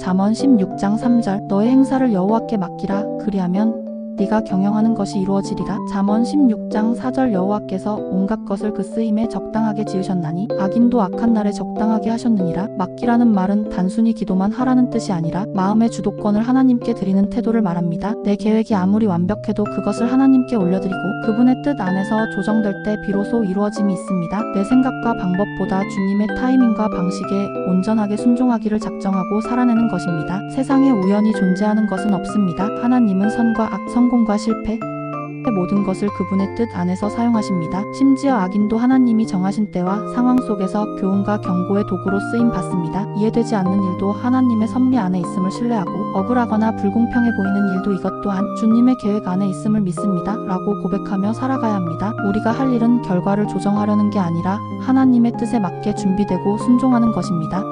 잠언 16장 3절 너의 행사를 여호와께 맡기라. 그리하면 네가 경영하는 것이 이루어지리라. 잠언 16장 4절 여호와께서 온갖 것을 그 쓰임에 적당하게 지으셨나니 악인도 악한 날에 적당하게 하셨느니라. 맡기라는 말은 단순히 기도만 하라는 뜻이 아니라 마음의 주도권을 하나님께 드리는 태도를 말합니다. 내 계획이 아무리 완벽해도 그것을 하나님께 올려드리고 그분의 뜻 안에서 조정될 때 비로소 이루어짐이 있습니다. 내 생각과 방법보다 주님의 타이밍과 방식에 온전하게 순종하기를 작정하고 살아내는 것입니다. 세상에 우연히 존재하는 것은 없습니다. 하나님은 선과 악, 성 공과 실패, 모든 것을 그분의 뜻 안에서 사용하십니다. 심지어 악인도 하나님이 정하신 때와 상황 속에서 교훈과 경고의 도구로 쓰임 받습니다. 이해되지 않는 일도 하나님의 섭리 안에 있음을 신뢰하고 억울하거나 불공평해 보이는 일도 이것 또한 주님의 계획 안에 있음을 믿습니다. 라고 고백하며 살아가야 합니다. 우리가 할 일은 결과를 조정하려는 게 아니라 하나님의 뜻에 맞게 준비되고 순종하는 것입니다.